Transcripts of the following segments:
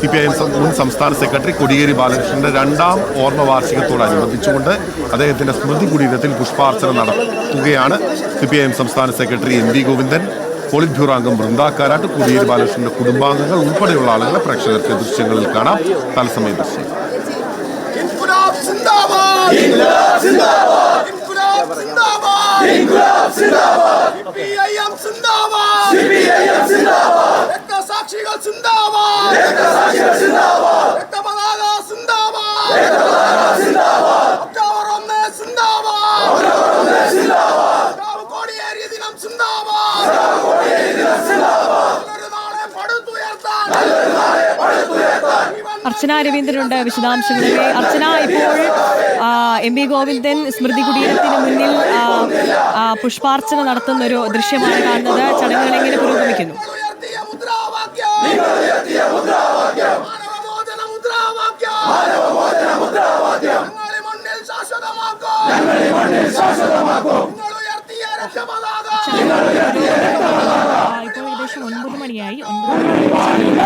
C P I M മുൻ സംസ്ഥാന secretary Kodiyeri ബാലകൃഷ്ണന്റെ രണ്ടാം ഓർമ്മ വാർഷികത്തോടനുബന്ധിച്ചുകൊണ്ട് അദ്ദേഹത്തിന്റെ സ്മൃതി കുടീരത്തിൽ പുഷ്പാർച്ചന നടത്തുകയാണ് സി പി ഐ എം സംസ്ഥാന secretary M V Govindan. Polit bureau അംഗം ബൃന്ദാക്കാരാട്ട് കൊടിയേരി ബാലകൃഷ്ണന്റെ കുടുംബാംഗങ്ങൾ ഉൾപ്പെടെയുള്ള ആളുകളെ പ്രേക്ഷകർക്ക് ദൃശ്യങ്ങളിൽ കാണാം. തത്സമയ ദൃശ്യം. സിന്ദാബാദ്! സിന്ദാബാദ്! İnkılap zindabad! İnkılap zindabad! İnkılap zindabad! CPIM zindabad! CPIM zindabad! രക്ത സാക്ഷികൾ സിന്ദാബാദ് രക്ത സാക്ഷികൾ സിന്ദാബാദ് രക്തപതാക സിന്ദാബാദ് രക്തപതാക സിന്ദാബാദ് ഒക്ടോബർ ഒന്ന് സിന്ദാബാദ് ഒക്ടോബർ ഒന്ന് സിന്ദാബാദ് കോടിയേരിയ ദിനം സിന്ദാബാദ് കോടിയേരിയ ദിനം സിന്ദാബാദ് നല്ലൊരു നാളെ പടുത്തുയർത്താൻ നല്ലൊരു നാളെ പടുത്തുയർത്താൻ അർച്ചന രവീന്ദ്രനുണ്ട് വിശദാംശങ്ങളിലെ അർച്ചന ഇപ്പോൾ എം വി ഗോവിന്ദൻ സ്മൃതി കുടീരത്തിന് മുന്നിൽ പുഷ്പാർച്ചന നടത്തുന്ന ഒരു ദൃശ്യമാണ് കാണുന്നത് ചടങ്ങുകൾ എങ്ങനെ പുരോഗമിക്കുന്നു ഉയർത്തിയ മുദ്രാവാക്യം മാനവമോചന മുദ്രാവാക്യം. മാനവമോചന മുദ്രാവാക്യം ഞങ്ങളെ മണ്ണിൽ ശാശ്വതമാക്കും. ഞങ്ങളെ മണ്ണിൽ ശാശ്വതമാക്കും. നിങ്ങൾ ഉയർത്തിയ രക്ഷപതാക. ആ, ഇപ്പോൾ ഏകദേശം ഒൻപത് മണിയായി ഒൻപത് മണിയാണ്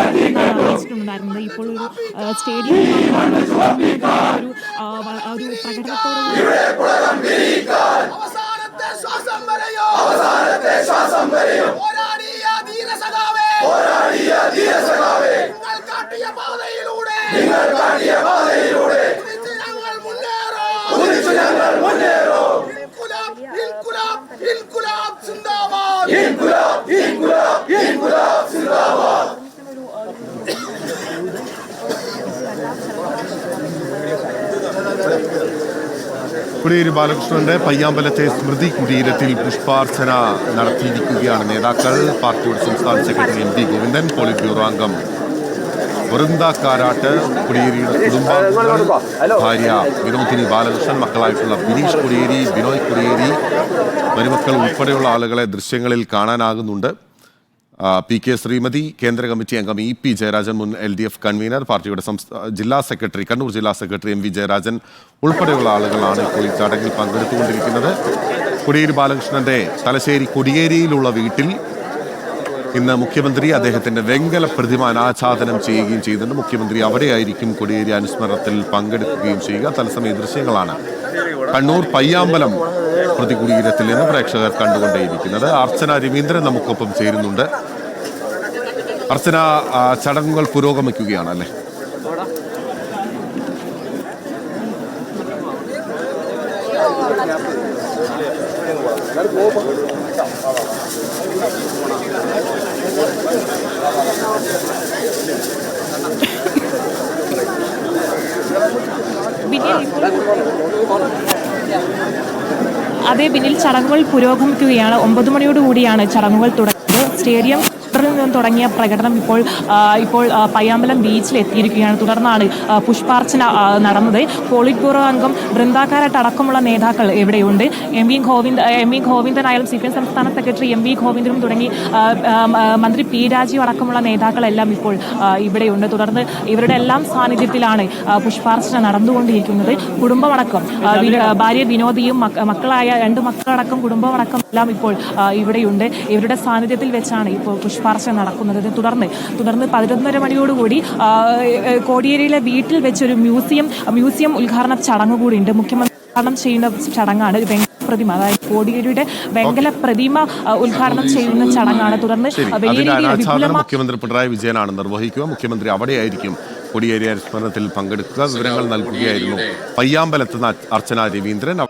അറിയിച്ചിട്ടുണ്ടായിരുന്നത് ഇപ്പോൾ ഒരു സ്റ്റേഡിയം ഒരു ഒരു പ്രകടനത്തോടുകൂടി അവസാനത്തെ ശ്വാസം വരെയോ. അവസാനത്തെ ശ്വാസം വരെയോ. കൊടിയേരി ബാലകൃഷ്ണന്റെ പയ്യാമ്പലത്തെ സ്മൃതി കുടീരത്തിൽ പുഷ്പാർച്ചന നടത്തിയിരിക്കുകയാണ് നേതാക്കൾ. പാർട്ടിയുടെ സംസ്ഥാന secretary M P Govindan polit bureau അംഗം വൃന്ദ കാരാട്ട് കുടിയേരിയുടെ കുടുംബാംഗങ്ങൾ ഭാര്യ വിനോദിനി ബാലകൃഷ്ണൻ മക്കളായിട്ടുള്ള ബിനീഷ് കുടിയേരി ബിനോയ് കുടിയേരി മരുമക്കൾ ഉൾപ്പെടെയുള്ള ആളുകളെ ദൃശ്യങ്ങളിൽ കാണാനാകുന്നുണ്ട്. പി കെ ശ്രീമതി കേന്ദ്ര കമ്മിറ്റി അംഗം ഇ പി ജയരാജൻ മുൻ എൽ ഡി എഫ് കൺവീനർ പാർട്ടിയുടെ ജില്ലാ സെക്രട്ടറി കണ്ണൂർ ജില്ലാ സെക്രട്ടറി എം വി ജയരാജൻ ഉൾപ്പെടെയുള്ള ആളുകളാണ് ഇപ്പോൾ ഈ ചടങ്ങിൽ പങ്കെടുത്തുകൊണ്ടിരിക്കുന്നത്. കൊടിയേരി ബാലകൃഷ്ണന്റെ തലശ്ശേരി കൊടിയേരിയിലുള്ള വീട്ടിൽ ഇന്ന് മുഖ്യമന്ത്രി അദ്ദേഹത്തിന്റെ വെങ്കല പ്രതിമ അനാച്ഛാദനം ചെയ്യുകയും ചെയ്യുന്നുണ്ട് മുഖ്യമന്ത്രി അവിടെയായിരിക്കും കൊടിയേരി അനുസ്മരണത്തിൽ പങ്കെടുക്കുകയും ചെയ്യുക. തത്സമയ ദൃശ്യങ്ങളാണ് കണ്ണൂർ പയ്യാമ്പലം പ്രതികുടീരത്തിൽ നിന്ന് പ്രേക്ഷകർ കണ്ടുകൊണ്ടേയിരിക്കുന്നത്. അർച്ചന രവീന്ദ്രൻ നമുക്കൊപ്പം ചേരുന്നുണ്ട്. അർച്ചന ചടങ്ങുകൾ പുരോഗമിക്കുകയാണ് അല്ലേ? ഇപ്പോൾ അതേ ബിന്നിൽ ചടങ്ങുകൾ പുരോഗമിക്കുകയാണ്. ഒമ്പത് മണിയോടുകൂടിയാണ് ചടങ്ങുകൾ തുടങ്ങുന്നത്. സ്റ്റേഡിയം ിൽ നിന്ന് തുടങ്ങിയ പ്രകടനം ഇപ്പോൾ ഇപ്പോൾ പയ്യാമ്പലം ബീച്ചിൽ എത്തിയിരിക്കുകയാണ്. തുടർന്നാണ് പുഷ്പാർച്ചന നടന്നത്. പോളിറ്റ് ബ്യൂറോ അംഗം ബൃന്ദാക്കാരായിട്ട് അടക്കമുള്ള നേതാക്കൾ ഇവിടെയുണ്ട്. M V Govind M V ഗോവിന്ദനായാലും C P M സംസ്ഥാന സെക്രട്ടറി എം വി ഗോവിന്ദനും തുടങ്ങി മന്ത്രി പി രാജീവ് അടക്കമുള്ള നേതാക്കളെല്ലാം ഇപ്പോൾ ഇവിടെയുണ്ട്. തുടർന്ന് ഇവരുടെ എല്ലാം സാന്നിധ്യത്തിലാണ് പുഷ്പാർച്ചന നടന്നുകൊണ്ടിരിക്കുന്നത്. കുടുംബമടക്കം ഭാര്യ വിനോദിയും മക്കളായ രണ്ട് മക്കളടക്കം കുടുംബമടക്കം എല്ലാം ഇപ്പോൾ ഇവിടെയുണ്ട്. ഇവരുടെ സാന്നിധ്യത്തിൽ വെച്ചാണ് ഇപ്പോൾ പുഷ്പാർച്ചന നടക്കുന്നത് ഇതിനെ തുടർന്ന് തുടർന്ന് പതിനൊന്നര മണിയോടുകൂടി കോടിയേരിയിലെ വീട്ടിൽ വെച്ചൊരു മ്യൂസിയം മ്യൂസിയം ഉദ്ഘാടന ചടങ്ങ് കൂടി ഉണ്ട് മുഖ്യമന്ത്രി ഉദ്ഘാടനം ചെയ്യുന്ന ചടങ്ങാണ് പ്രതിമ അതായത് കോടിയേരിയുടെ വെങ്കല പ്രതിമ ഉദ്ഘാടനം ചെയ്യുന്ന ചടങ്ങാണ്. തുടർന്ന് മുഖ്യമന്ത്രി പിണറായി വിജയനാണ് നിർവഹിക്കുക. മുഖ്യമന്ത്രി അവിടെയായിരിക്കും കൊടിയേരി അനുസ്മരണത്തിൽ പങ്കെടുക്കുക. വിവരങ്ങൾ നൽകുകയായിരുന്നു പയ്യാമ്പലത്ത് അർച്ചന രവീന്ദ്രൻ.